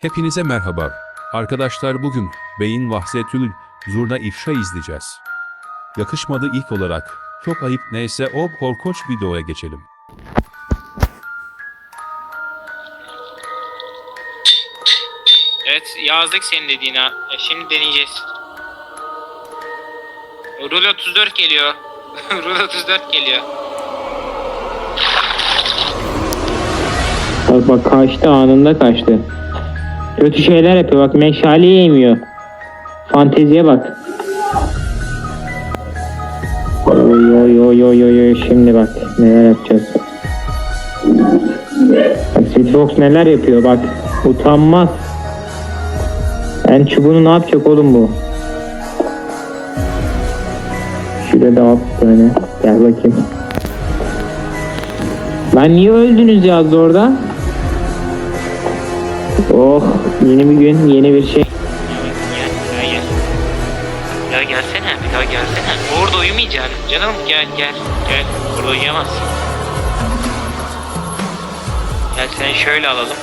Hepinize merhaba. Arkadaşlar bugün Beyin Vahsetül Zurna ifşa izleyeceğiz. Yakışmadı ilk olarak. Çok ayıp neyse o korkunç videoya geçelim. Evet yazdık senin dediğine. E, Şimdi deneyeceğiz. Rul 34 geliyor. Rul 34 geliyor. Bak bak kaçtı anında kaçtı. Kötü şeyler yapıyor bak meşaleyi yemiyor. Fanteziye bak. Oy oy oy oy oy şimdi bak neler yapacağız. Bak neler yapıyor bak utanmaz. En çubuğunu ne yapacak oğlum bu? Şurada da at böyle. Gel bakayım. Lan niye öldünüz yazdı orada? Oh yeni bir gün yeni bir şey. Ya gelsene bir daha gelsene. Orada uyumayacaksın. Canım gel gel gel. Burada uyuyamazsın. Gel seni şöyle alalım.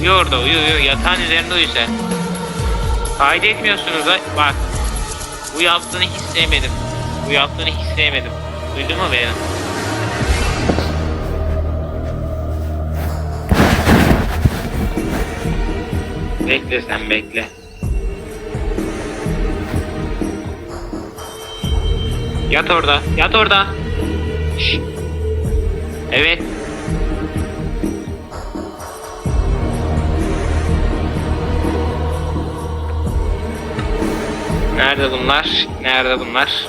Uyu orada uyu uyu. Yatağın üzerinde uyu sen. Ha. Bak. Bu yaptığını hiç sevmedim. Bu yaptığını hiç sevmedim. Duydun mu beni? Bekle sen bekle. Yat orada. Yat orada. Şşt. Evet. Nerede bunlar? Nerede bunlar?